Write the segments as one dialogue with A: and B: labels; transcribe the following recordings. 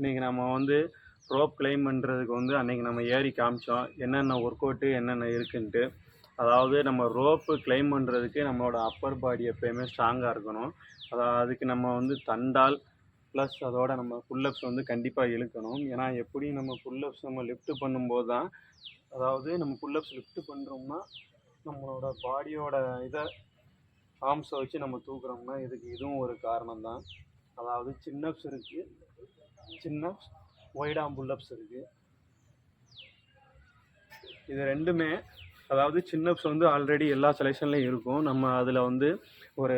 A: இன்றைக்கி நம்ம வந்து ரோப் கிளைம் பண்ணுறதுக்கு வந்து அன்றைக்கி நம்ம ஏறி காமிச்சோம். என்னென்ன ஒர்க் அவுட்டு என்னென்ன இருக்குன்ட்டு. அதாவது நம்ம ரோப்பு கிளைம் பண்ணுறதுக்கு நம்மளோட அப்பர் பாடி எப்போயுமே ஸ்ட்ராங்காக இருக்கணும். அதாவது அதுக்கு நம்ம வந்து தண்டால் ப்ளஸ் அதோட நம்ம புல்லப்ஸ் வந்து கண்டிப்பாக இழுக்கணும். ஏன்னா எப்படி நம்ம புல்லப்ஸ் நம்ம லிஃப்ட் பண்ணும்போது தான் அதாவது நம்ம புல்லப்ஸ் லிஃப்ட் பண்ணுறோம்னா நம்மளோட பாடியோட இதை ஆர்ம்ஸை வச்சு நம்ம தூக்குறோம்னா இதுக்கு இதுவும் ஒரு காரணம் தான் அதாவது சின்னப்ஸ் இருக்குது சின்னப்ஸ் ஒய்டாம் புல்லப்ஸ் இருக்குது இது ரெண்டுமே அதாவது சின்னப்ஸ் வந்து ஆல்ரெடி எல்லா செலெக்ஷன்லையும் இருக்கும். நம்ம அதில் வந்து ஒரு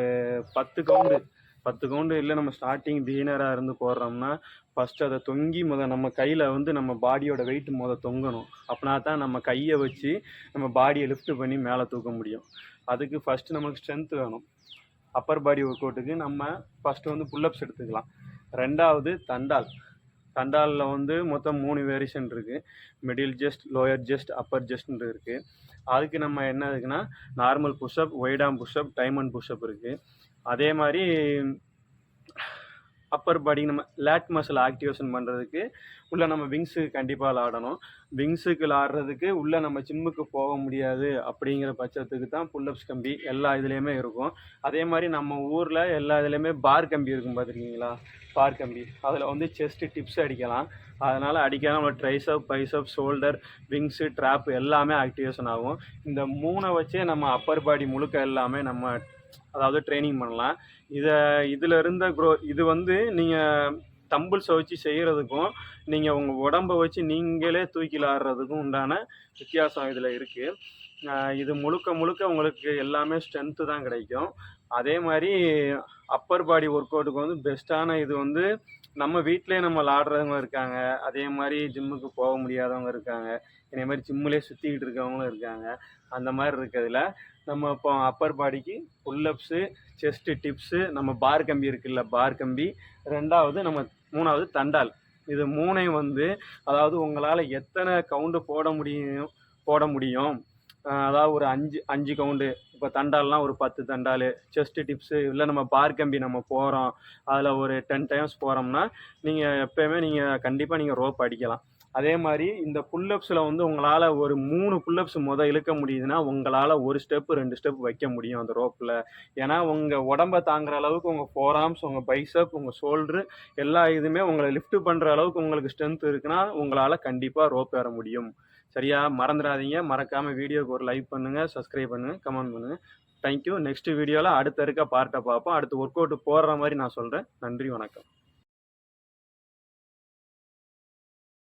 A: பத்து கவுண்டு பத்து கவுண்டு இல்லை நம்ம ஸ்டார்டிங் பிகினராக இருந்து போடுறோம்னா ஃபஸ்ட்டு அதை தொங்கி முத நம்ம கையில் வந்து நம்ம பாடியோட வெயிட் முத தொங்கணும். அப்படின்னா தான் நம்ம கையை வச்சு நம்ம பாடியை லிஃப்ட் பண்ணி மேலே தூக்க முடியும். அதுக்கு ஃபஸ்ட்டு நமக்கு ஸ்ட்ரென்த் வேணும். அப்பர் பாடி ஒர்க் அவுட்டுக்கு நம்ம ஃபஸ்ட்டு வந்து புல்லப்ஸ் எடுத்துக்கலாம். ரெண்டாவது தண்டால். தண்டாலில் வந்து மொத்தம் மூணு வேரியேஷன் இருக்குது middle just lower just upper ஜஸ்ட்னு இருக்குது அதுக்கு நம்ம என்ன இருக்குன்னா normal push up wide arm push up diamond push up இருக்குது அதே மாதிரி அப்பர் பாடி நம்ம லேட் மசில் ஆக்டிவேஷன் பண்ணுறதுக்கு உள்ளே நம்ம விங்ஸுக்கு கண்டிப்பாக விளாடணும் விங்ஸுக்கு விளாடுறதுக்கு உள்ளே நம்ம ஜிம்முக்கு போக முடியாது அப்படிங்கிற பட்சத்துக்கு தான் புல்லப்ஸ் கம்பி எல்லா இதுலேயுமே இருக்கும். அதே மாதிரி நம்ம ஊரில் எல்லா இதுலேயுமே பார் கம்பி இருக்கும் பார்த்துருக்கீங்களா? பார் கம்பி. அதில் வந்து செஸ்ட்டு டிப்ஸ் அடிக்கலாம். அதனால் அடிக்கலாம் நம்ம tricep bicep shoulder wings trap எல்லாமே ஆக்டிவேஷன் ஆகும். இந்த மூணை வச்சே நம்ம அப்பர் பாடி முழுக்க எல்லாமே நம்ம அதாவது ட்ரைனிங் பண்ணலாம். இதை இதில் இருந்த க்ரோ இது வந்து நீங்கள் தம்பிள்ஸை வச்சு செய்கிறதுக்கும் நீங்கள் உங்கள் உடம்பை வச்சு நீங்களே தூக்கில் ஆடுறதுக்கும் உண்டான வித்தியாசம் இதில் இருக்குது இது முழுக்க முழுக்க உங்களுக்கு எல்லாமே ஸ்ட்ரென்த்து தான் கிடைக்கும். அதே மாதிரி அப்பர் பாடி ஒர்க் அவுட்டுக்கு வந்து பெஸ்ட்டான இது வந்து நம்ம வீட்டிலே நம்ம விளாடுறவங்க இருக்காங்க. அதே மாதிரி ஜிம்முக்கு போக முடியாதவங்க இருக்காங்க. இதே மாதிரி ஜிம்முலே சுற்றிக்கிட்டு இருக்கவங்களும் இருக்காங்க. அந்த மாதிரி இருக்கிறதுல நம்ம இப்போ அப்பர் பாடிக்கு புல்லப்ஸு செஸ்ட்டு டிப்ஸு நம்ம பார் கம்பி இருக்குல்ல பார் கம்பி. ரெண்டாவது நம்ம மூணாவது தண்டால். இது மூணையும் வந்து அதாவது உங்களால் எத்தனை கவுண்டு போட முடியும் போட முடியும்? அதாவது ஒரு அஞ்சு அஞ்சு கவுண்டு இப்போ தண்டால்லாம் ஒரு பத்து தண்டால் செஸ்ட்டு டிப்ஸு இல்லை நம்ம பார் கம்பி நம்ம போகிறோம் அதில் ஒரு டென் டைம்ஸ் போகிறோம்னா நீங்கள் எப்போயுமே நீங்கள் கண்டிப்பாக நீங்கள் ரோப் அடிக்கலாம். அதே மாதிரி இந்த புல்லப்ஸில் வந்து உங்களால் ஒரு மூணு புல்லப்ஸ் முத இழுக்க முடியுதுன்னா உங்களால் ஒரு ஸ்டெப்பு ரெண்டு ஸ்டெப் வைக்க முடியும் அந்த ரோப்பில் ஏன்னா உங்கள் உடம்ப தாங்குற அளவுக்கு உங்கள் ஃபோர் ஆர்ம்ஸ் உங்கள் பைசப் உங்கள் ஷோல்ட்ரு எல்லா இதுவுமே உங்களை லிஃப்ட் பண்ணுற அளவுக்கு உங்களுக்கு ஸ்ட்ரென்த் இருக்குன்னா உங்களால் கண்டிப்பாக ரோப் ஏற முடியும். சரியா மறந்துடாதீங்க. மறக்காமல் வீடியோக்கு ஒரு லைக் பண்ணுங்கள் சப்ஸ்கிரைப் பண்ணுங்கள் கமெண்ட் பண்ணுங்கள் தேங்க்யூ நெக்ஸ்ட் வீடியோவில் அடுத்த இருக்க பார்ட்டை பார்ப்போம். அடுத்து ஒர்க் அவுட் போடுற மாதிரி நான் சொல்கிறேன் நன்றி வணக்கம்.